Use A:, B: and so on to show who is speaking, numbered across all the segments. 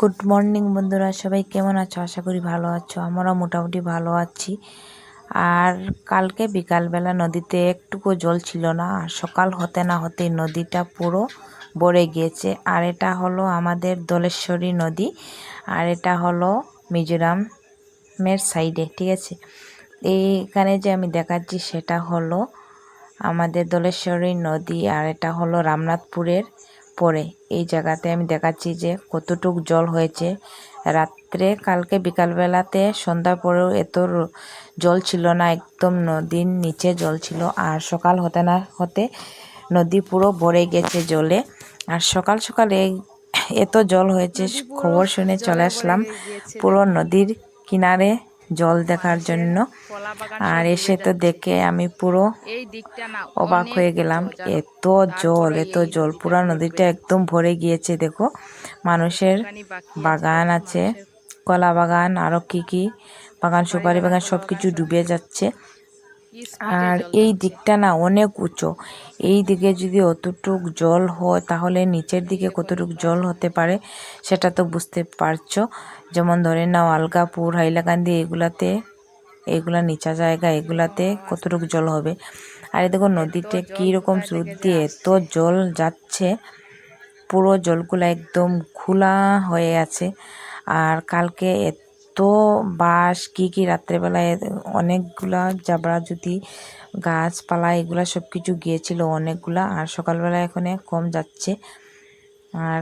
A: Good morning বন্ধুরা। সবাই কেমন আছো? আশা করি ভালো আছো। আমরা মোটামুটি ভালো আছি। আর কালকে বিকালবেলা নদীতে একটুকু জল ছিল না। আর সকাল হতে না হতে নদীটা পুরো ভরে গিয়েছে। আর এটা হলো আমাদের দলেশ্বরী নদী। আর এটা হলো মিজোরামের সাইডে, ঠিক আছে? এইখানে যে আমি দেখাচ্ছি সেটা হলো আমাদের দলেশ্বরী নদী। আর এটা হলো রামনাথপুরের পরে এই জায়গাতে আমি দেখাচ্ছি যে কতটুক জল হয়েছে। রাত্রে, কালকে বিকালবেলাতে সন্ধ্যা পরেও এত জল ছিল না, একদম নদীর নিচে জল ছিল। আর সকাল হতে না হতে নদী পুরো ভরে গেছে জলে। আর সকাল সকাল এত জল হয়েছে, খবর শুনে চলে আসলাম। পুরো নদীর কিনারে জল দেখার জন্য। আর এসে তো দেখে আমি পুরো অবাক হয়ে গেলাম, এত জল এত জল। পুরা নদীটা একদম ভরে গিয়েছে, দেখো। মানুষের বাগান আছে, কলা বাগান আরও কি কি বাগান, সুপারি বাগান সব কিছু ডুবে যাচ্ছে। আর এই দিকটা না অনেক উঁচু। এই দিকে যদি অতটুক জল হয় তাহলে নিচের দিকে কতটুক জল হতে পারে সেটা তো বুঝতে পারছ। যেমন ধরে নাও আলগাপুর হাইলাকান্দি এগুলাতে এগুলা নিচা জায়গা এগুলাতে কতটুক জল হবে। আর এই দেখো নদীতে কীরকম স্রোত দিয়ে এত জল যাচ্ছে পুরো জলগুলো একদম খোলা হয়ে আছে। আর কালকে এত বাঁশ কি কি রাত্রেবেলায় অনেকগুলা জাবড়া জুতি গাছপালা এগুলা সব কিছু গিয়েছিল অনেকগুলা আর সকালবেলা এখানে কম যাচ্ছে। আর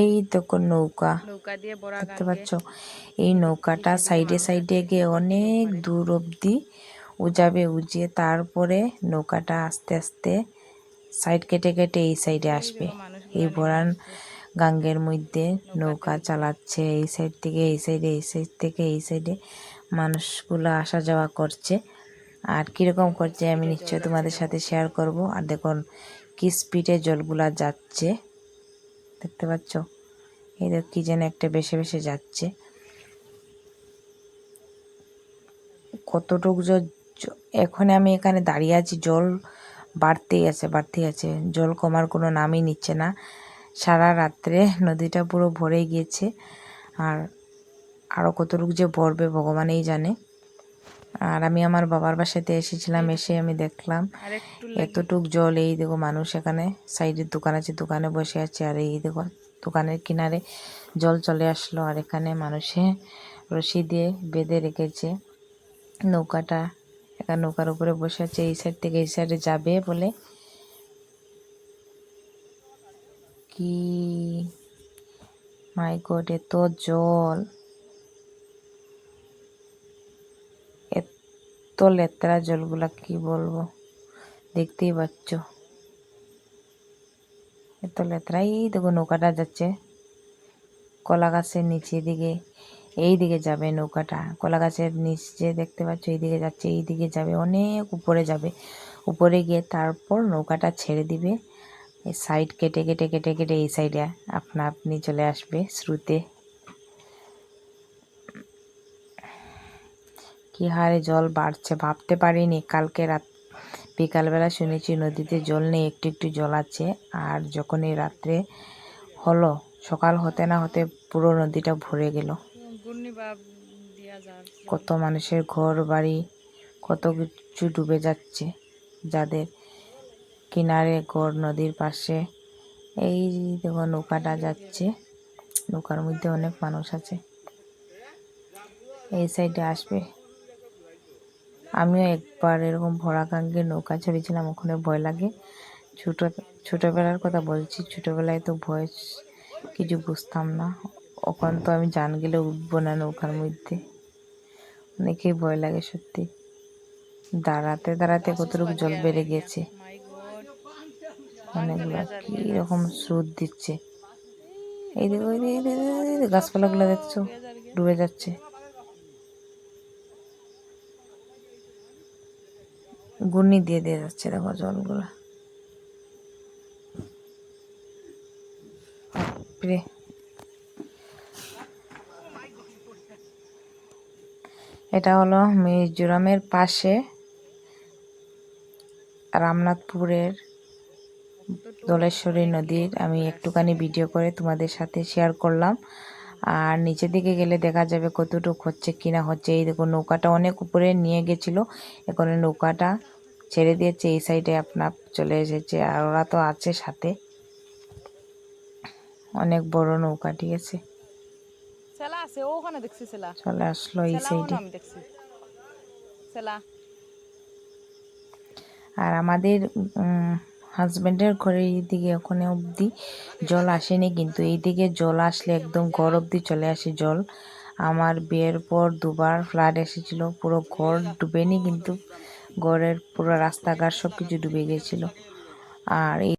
A: এই দেখো নৌকা।
B: নৌকা
A: দেখতে পাচ্ছ? এই নৌকাটা সাইডে সাইডে গিয়ে অনেক দূর অবধি উজাবে উজিয়ে তারপরে নৌকাটা আস্তে আস্তে সাইড কেটে কেটে এই সাইডে আসবে। এই ভরান গাঙ্গের মধ্যে নৌকা চালাচ্ছে। এই সাইড থেকে এই সাইডে এই সাইড থেকে এই সাইডে মানুষগুলো আসা যাওয়া করছে। আর কীরকম করছে আমি নিশ্চয়ই তোমাদের সাথে শেয়ার করব। আর দেখুন, কি স্পিডে জলগুলা যাচ্ছে। দেখতে পাচ্ছ? এই দেখ কি যেন একটা বেশে বেশি যাচ্ছে। কতটুকু এখন আমি এখানে দাঁড়িয়ে আছি, জল বাড়তেই আছে বাড়তেই আছে। জল কমার কোনো নামই নিচ্ছে না। সারা রাত্রে নদীটা পুরো ভরে গিয়েছে। আর আরও কতটুকু যে ভরবে ভগবানই জানে। আর আমি আমার বাবার বাসাতে এসেছিলাম এসে আমি দেখলাম এতটুক জল। এই দেখো মানুষ এখানে সাইডের দোকান আছে দোকানে বসে আছে। আর এই দেখো দোকানের কিনারে জল চলে আসলো। আর এখানে মানুষে রশি দিয়ে বেঁধে রেখেছে। নৌকাটা এখানে নৌকার উপরে বসে আছে এই সাইড থেকে এই সাইডে যাবে বলে। কি? মাই গড এত জল। এত লেতরা জলগুলা, কি বলব? দেখতেই পাচ্ছ। এত লেত্রা, এই দেখো নৌকাটা যাচ্ছে। কলা গাছের নিচে দিকে এই দিকে যাবে নৌকাটা। কলা গাছের নিচে দেখতে পাচ্ছ এই দিকে যাচ্ছে এই দিকে যাবে, অনেক উপরে যাবে। উপরে গিয়ে তারপর নৌকাটা ছেড়ে দিবে। এই সাইড কেটে কেটে কেটে কেটে এই সাইডে আপনা আপনি চলে আসবে শ্রুতে। কি হারে জল বাড়ছে ভাবতে পারিনি। কালকে রাত বিকালবেলা শুনেছি নদীতে জল নেই একটু একটু জল আছে। আর যখন এই রাত্রে হলো সকাল হতে না হতে পুরো নদীটা ভরে গেল। কত মানুষের ঘর বাড়ি কত কিছু ডুবে যাচ্ছে যাদের কিনারে ঘর নদীর পাশে। এই দেখো নৌকাটা যাচ্ছে। নৌকার মধ্যে অনেক মানুষ আছে। এই সাইডে আসবে। আমিও একবার এরকম ভরা গাঙ্গে নৌকা চড়েছিলাম, ওখানে ভয় লাগে। ছোটো, ছোটোবেলার কথা বলছি, ছোটোবেলায় তো ভয় কিছু বুঝতাম না। ওখান তো আমি জান গেলে উঠবো না নৌকার মধ্যে। অনেকেই ভয় লাগে সত্যি। দাঁড়াতে দাঁড়াতে কতটুকু জল বেড়ে গেছে।
B: গড
A: অনেকগুলো কি রকম স্রোত দিচ্ছে? এই দেখো গাছপালাগুলো দেখছ? ডুবে যাচ্ছে। ঘূর্ণি দিয়ে দিয়ে যাচ্ছে দেখো জলগুলো। এটা হলো মিজোরামের পাশে রামনাথপুরের দোলেশ্বরী নদীর আমি একটুখানি ভিডিও করে তোমাদের সাথে শেয়ার করলাম। আর নিচের দিকে গেলে দেখা যাবে কতটুকু হচ্ছে কিনা হচ্ছে। এই দেখো নৌকাটা অনেক উপরে নিয়ে গেছিল। এখন নৌকাটা ছেড়ে দিয়েছে এই সাইডে আপনার চলে এসেছে। আর ওরা তো আছে সাথে। অনেক বড় নৌকা ঠিক আছে? চলে আসলো এই সাইডে
B: না
A: আর আমাদের হাজব্যান্ডের ঘরের এইদিকে ওখানে অবধি জল আসেনি, কিন্তু এইদিকে জল আসলে একদম ঘর অবধি চলে আসে জল। আমার বিয়ের পর দুবার ফ্লাড এসেছিল, পুরো ঘর ডুবেনি, কিন্তু ঘরের পুরো রাস্তাঘাট সব কিছু ডুবে গেছিল। আর এই